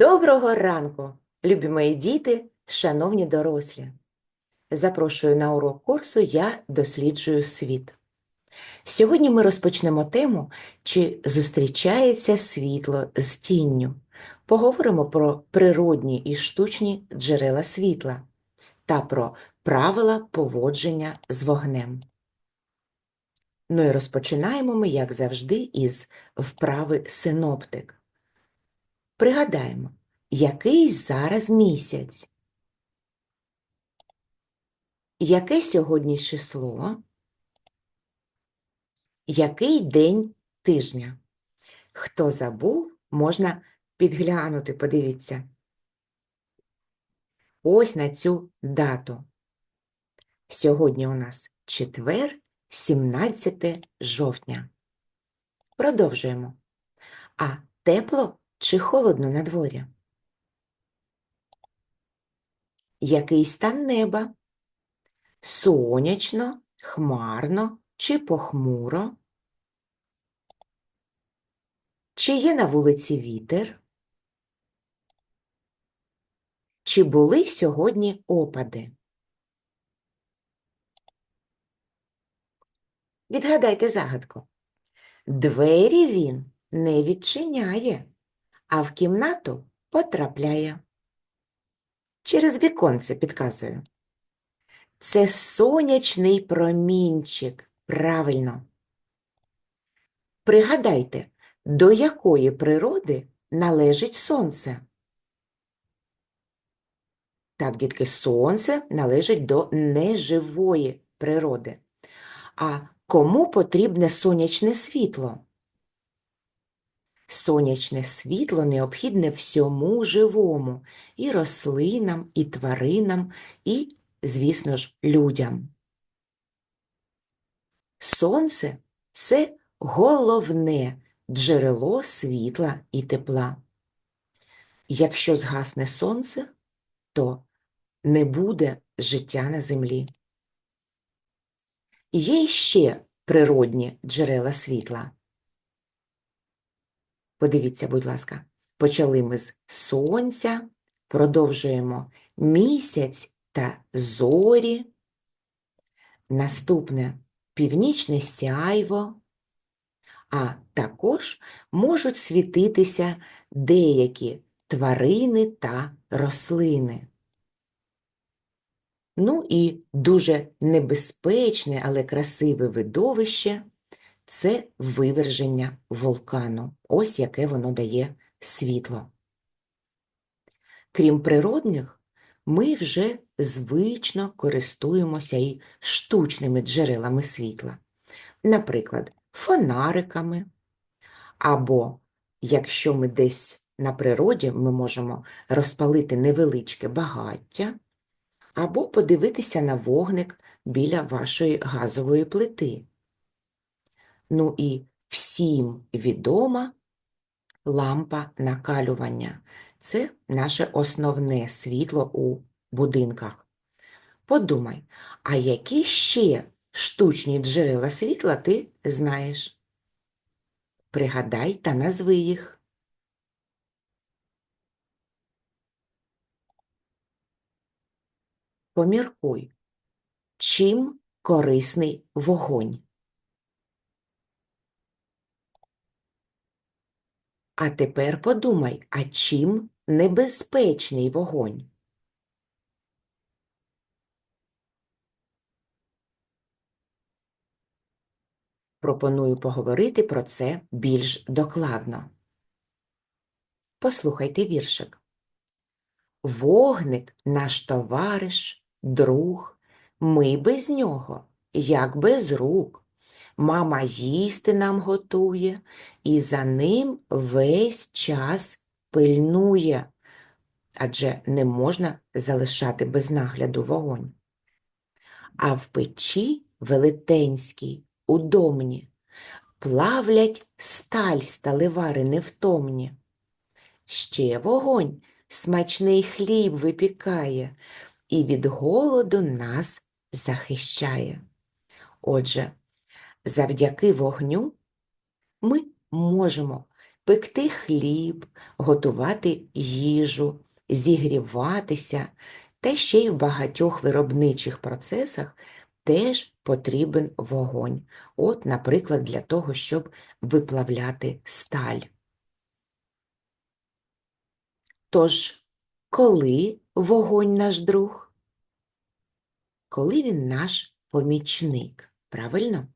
Доброго ранку, любі мої діти, шановні дорослі. Запрошую на урок курсу Я досліджую світ. Сьогодні ми розпочнемо тему, чи зустрічається світло з тінню. Поговоримо про природні і штучні джерела світла та про правила поводження з вогнем. Ну і розпочинаємо ми, як завжди, із вправи синоптик. Пригадаємо, який зараз місяць? Яке сьогодні число? Який день тижня? Хто забув, можна підглянути, подивіться. Ось на цю дату. Сьогодні у нас четвер, 17 жовтня. Продовжуємо. А тепло чи холодно на дворі? Який стан неба? Сонячно, хмарно чи похмуро? Чи є на вулиці вітер? Чи були сьогодні опади? Відгадайте загадку. Двері він не відчиняє, а в кімнату потрапляє. Через віконце підказую. Це сонячний промінчик. Правильно. Пригадайте, до якої природи належить сонце? Так, дітки, сонце належить до неживої природи. А кому потрібне сонячне світло? Сонячне світло необхідне всьому живому, і рослинам, і тваринам, і, звісно ж, людям. Сонце це головне джерело світла і тепла. Якщо згасне сонце, то не буде життя на землі. Є ще природні джерела світла. Подивіться, будь ласка, почали ми з сонця, продовжуємо місяць та зорі. Наступне північне сяйво, а також можуть світитися деякі тварини та рослини. Ну і дуже небезпечне, але красиве видовище це виверження вулкану. Ось яке воно дає світло. Крім природних, ми вже звично користуємося і штучними джерелами світла. Наприклад, фонариками, або якщо ми десь на природі, ми можемо розпалити невеличке багаття, або подивитися на вогник біля вашої газової плити. Ну і всім відома лампа накалювання. Це наше основне світло у будинках. Подумай, а які ще штучні джерела світла ти знаєш? Пригадай та назви їх. Поміркуй, чим корисний вогонь? А тепер подумай, а чим небезпечний вогонь? Пропоную поговорити про це більш докладно. Послухайте віршик. Вогник наш товариш, друг, ми без нього, як без рук. Мама їсти нам готує і за ним весь час пильнує, адже не можна залишати без нагляду вогонь. А в печі велетенській, удомні, плавлять сталь сталевари невтомні. Ще вогонь смачний хліб випікає і від голоду нас захищає. Отже, завдяки вогню ми можемо пекти хліб, готувати їжу, зігріватися, та ще й в багатьох виробничих процесах теж потрібен вогонь. От, наприклад, для того, щоб виплавляти сталь. Тож, коли вогонь наш друг? Коли він наш помічник, правильно?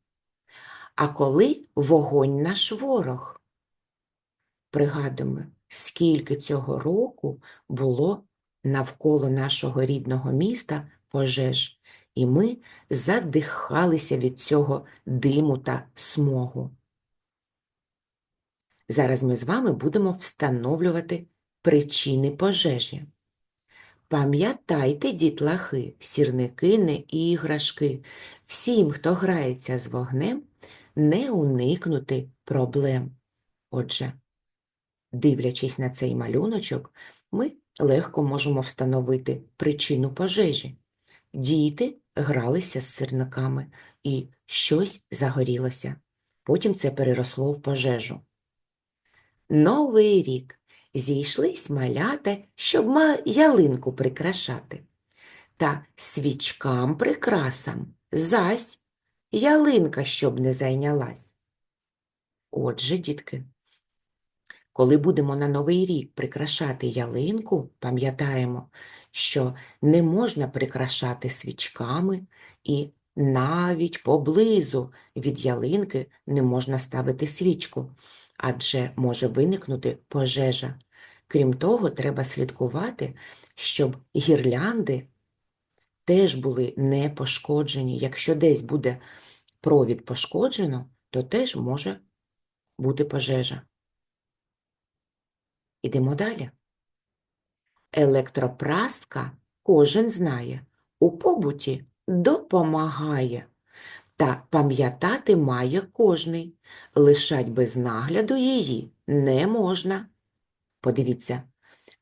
А коли вогонь наш ворог? Пригадуємо, скільки цього року було навколо нашого рідного міста пожеж, і ми задихалися від цього диму та смогу. Зараз ми з вами будемо встановлювати причини пожежі. Пам'ятайте, дітлахи, сірники не іграшки. Всім, хто грається з вогнем, не уникнути проблем. Отже, дивлячись на цей малюночок, ми легко можемо встановити причину пожежі. Діти гралися з сірниками і щось загорілося. Потім це переросло в пожежу. Новий рік зійшлись малята, щоб ялинку прикрашати. Та свічкам прикрасам зась ялинка, щоб не зайнялась. Отже, дітки, коли будемо на Новий рік прикрашати ялинку, пам'ятаємо, що не можна прикрашати свічками і навіть поблизу від ялинки не можна ставити свічку, адже може виникнути пожежа. Крім того, треба слідкувати, щоб гірлянди теж були не пошкоджені. Якщо десь буде провід пошкоджено, то теж може бути пожежа. Ідемо далі. Електропраска кожен знає, у побуті допомагає. Та пам'ятати має кожний, лишать без нагляду її не можна. Подивіться,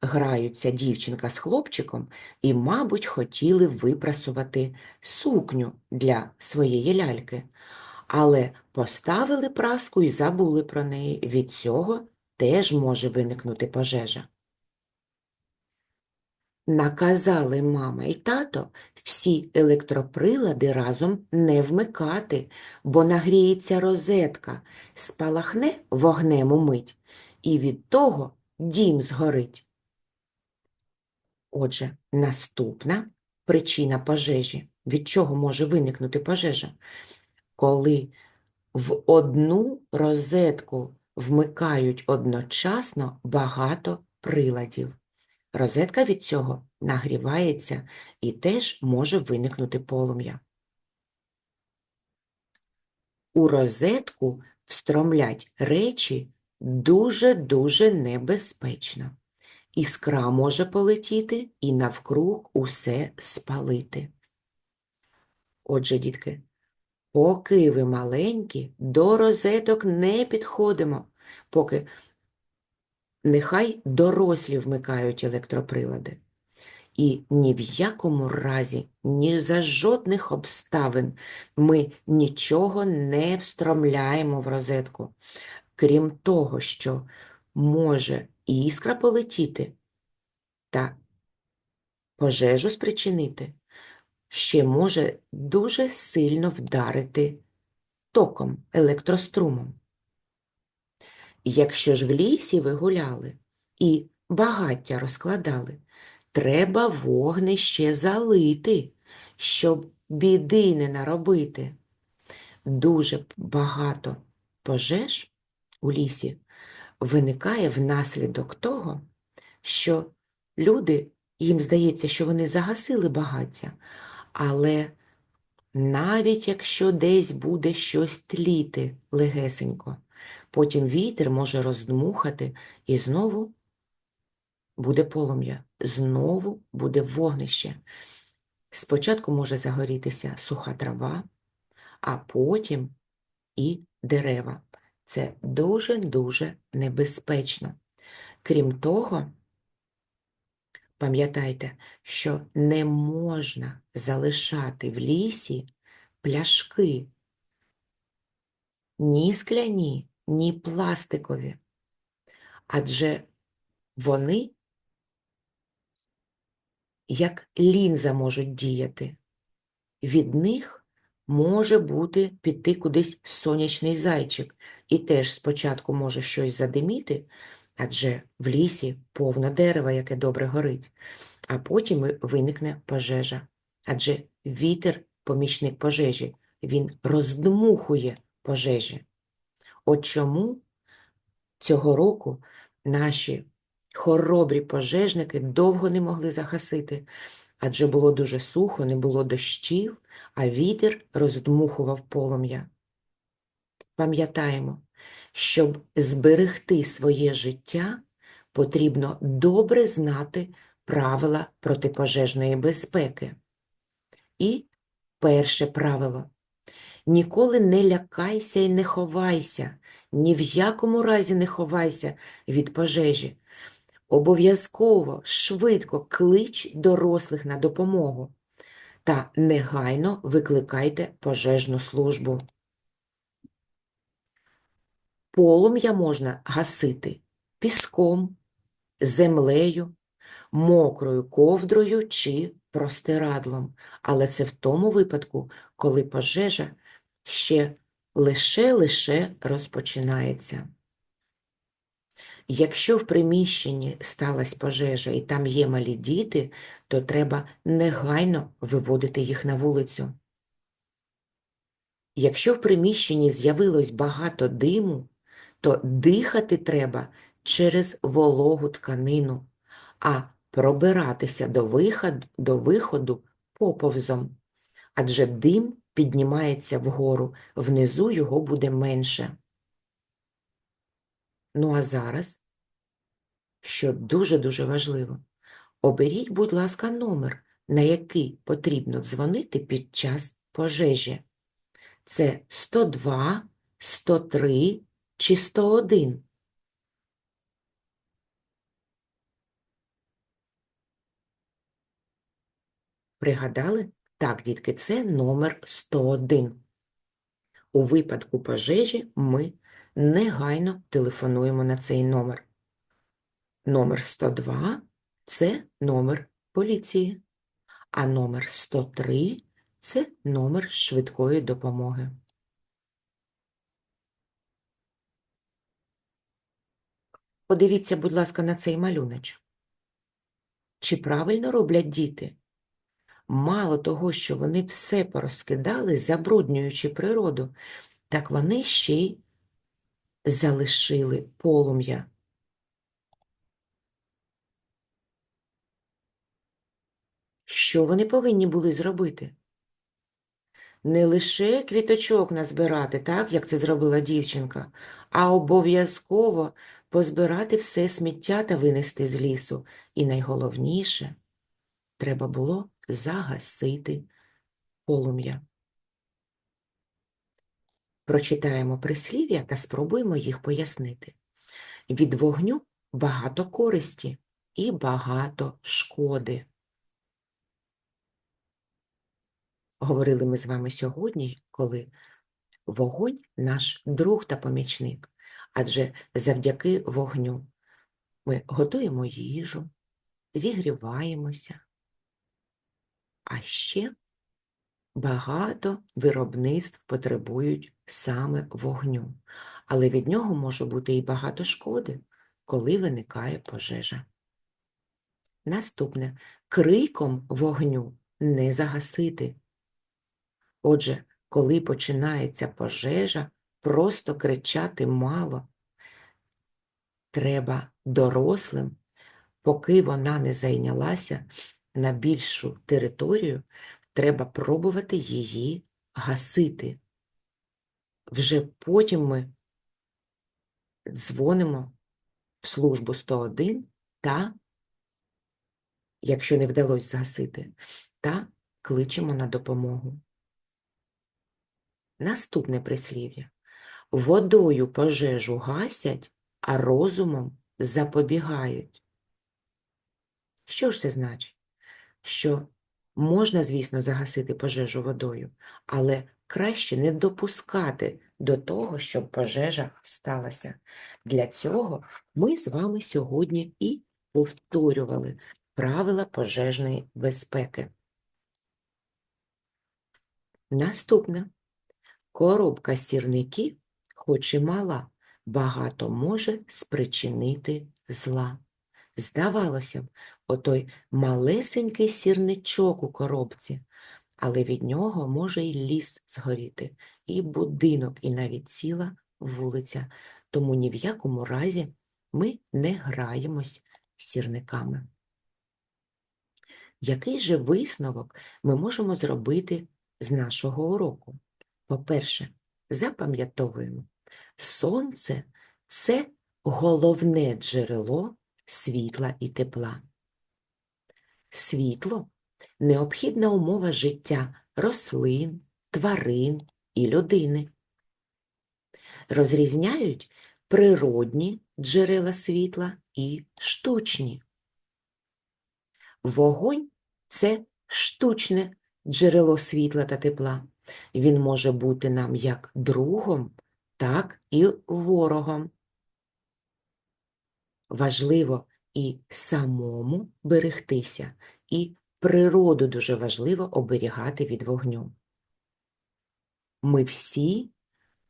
граються дівчинка з хлопчиком і, мабуть, хотіли випрасувати сукню для своєї ляльки, але поставили праску і забули про неї. Від цього теж може виникнути пожежа. Наказали мама і тато всі електроприлади разом не вмикати, бо нагріється розетка, спалахне вогнем умить, і від того дім згорить. Отже, наступна причина пожежі. Від чого може виникнути пожежа? Коли в одну розетку вмикають одночасно багато приладів. Розетка від цього нагрівається і теж може виникнути полум'я. У розетку встромлять речі дуже-дуже небезпечно. Іскра може полетіти і навкруг усе спалити. Отже, дітки, поки ви маленькі, до розеток не підходимо, поки нехай дорослі вмикають електроприлади. І ні в якому разі, ні за жодних обставин ми нічого не встромляємо в розетку. Крім того, що може іскра полетіти та пожежу спричинити, ще може дуже сильно вдарити током, електрострумом. Якщо ж в лісі ви гуляли і багаття розкладали, треба вогнище залити, щоб біди не наробити. Дуже багато пожеж у лісі виникає внаслідок того, що люди, їм здається, що вони загасили багаття, але навіть якщо десь буде щось тліти легесенько, потім вітер може роздмухати і знову буде полум'я, знову буде вогнище. Спочатку може загорітися суха трава, а потім і дерева. Це дуже-дуже небезпечно. Крім того, пам'ятайте, що не можна залишати в лісі пляшки ні скляні, ні пластикові. адже вони як лінза можуть діяти. Від них може бути піти кудись сонячний зайчик, і теж спочатку може щось задиміти, адже в лісі повно дерева, яке добре горить, а потім виникне пожежа. Адже вітер помічник пожежі, він роздмухує пожежі. От чому цього року наші хоробрі пожежники довго не могли загасити, адже було дуже сухо, не було дощів, а вітер роздмухував полум'я. Пам'ятаємо, щоб зберегти своє життя, потрібно добре знати правила протипожежної безпеки. І перше правило ніколи не лякайся і не ховайся, ні в якому разі не ховайся від пожежі. Обов'язково швидко клич дорослих на допомогу та негайно викликайте пожежну службу. Полум'я можна гасити піском, землею, мокрою ковдрою чи простирадлом, але це в тому випадку, коли пожежа ще лише-лише розпочинається. Якщо в приміщенні сталася пожежа і там є малі діти, то треба негайно виводити їх на вулицю. Якщо в приміщенні з'явилось багато диму, то дихати треба через вологу тканину, а пробиратися до виходу, до виходу поповзом, адже дим піднімається вгору, внизу його буде менше. Ну а зараз, що дуже-дуже важливо, оберіть, будь ласка, номер, на який потрібно дзвонити під час пожежі. Це 102, 103 чи 101. Пригадали? Так, дітки, це номер 101. У випадку пожежі ми негайно телефонуємо на цей номер. Номер 102 – це номер поліції, а номер 103 – це номер швидкої допомоги. Подивіться, будь ласка, на цей малюночок. Чи правильно роблять діти? Мало того, що вони все порозкидали, забруднюючи природу, так вони ще й залишили полум'я. Що вони повинні були зробити? Не лише квіточок назбирати, так, як це зробила дівчинка, а обов'язково позбирати все сміття та винести з лісу. І найголовніше, треба було загасити полум'я. Прочитаємо прислів'я та спробуємо їх пояснити. Від вогню багато користі і багато шкоди. Говорили ми з вами сьогодні, коли вогонь наш друг та помічник, адже завдяки вогню ми готуємо їжу, зігріваємося, а ще багато виробництв потребують саме вогню, але від нього може бути і багато шкоди, коли виникає пожежа. Наступне криком вогню не загасити. Отже, коли починається пожежа, просто кричати мало. Треба дорослим, поки вона не зайнялася на більшу територію, треба пробувати її гасити. Вже потім ми дзвонимо в службу 101 та, якщо не вдалося згасити, та кличемо на допомогу. Наступне прислів'я. Водою пожежу гасять, а розумом запобігають. Що ж це значить? Що можна, звісно, загасити пожежу водою, але краще не допускати до того, щоб пожежа сталася. Для цього ми з вами сьогодні і повторювали правила пожежної безпеки. Наступне. Коробка сірників, хоч і мала, багато може спричинити зла. Здавалося б, отой малесенький сірничок у коробці, але від нього може і ліс згоріти, і будинок, і навіть ціла вулиця. Тому ні в якому разі ми не граємось сірниками. Який же висновок ми можемо зробити з нашого уроку? По-перше, запам'ятовуємо, сонце це головне джерело світла і тепла. Світло необхідна умова життя рослин, тварин і людини. Розрізняють природні джерела світла і штучні. Вогонь це штучне джерело світла та тепла. Він може бути нам як другом, так і ворогом. Важливо і самому берегтися, і природу дуже важливо оберігати від вогню. Ми всі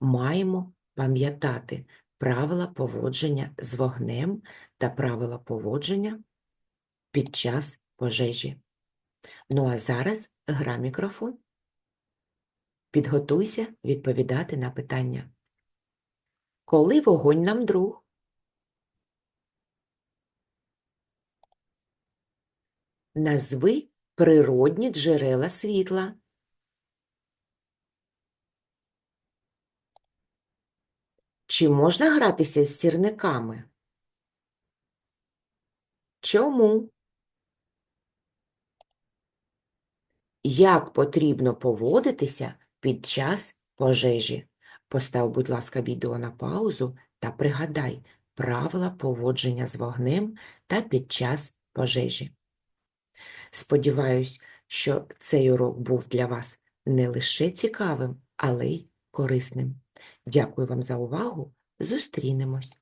маємо пам'ятати правила поводження з вогнем та правила поводження під час пожежі. Ну а зараз гра мікрофон. Підготуйся відповідати на питання. Коли вогонь нам друг? Назви природні джерела світла. Чи можна гратися з сірниками? Чому? Як потрібно поводитися під час пожежі? Постав, будь ласка, відео на паузу та пригадай правила поводження з вогнем та під час пожежі. Сподіваюсь, що цей урок був для вас не лише цікавим, але й корисним. Дякую вам за увагу. Зустрінемось!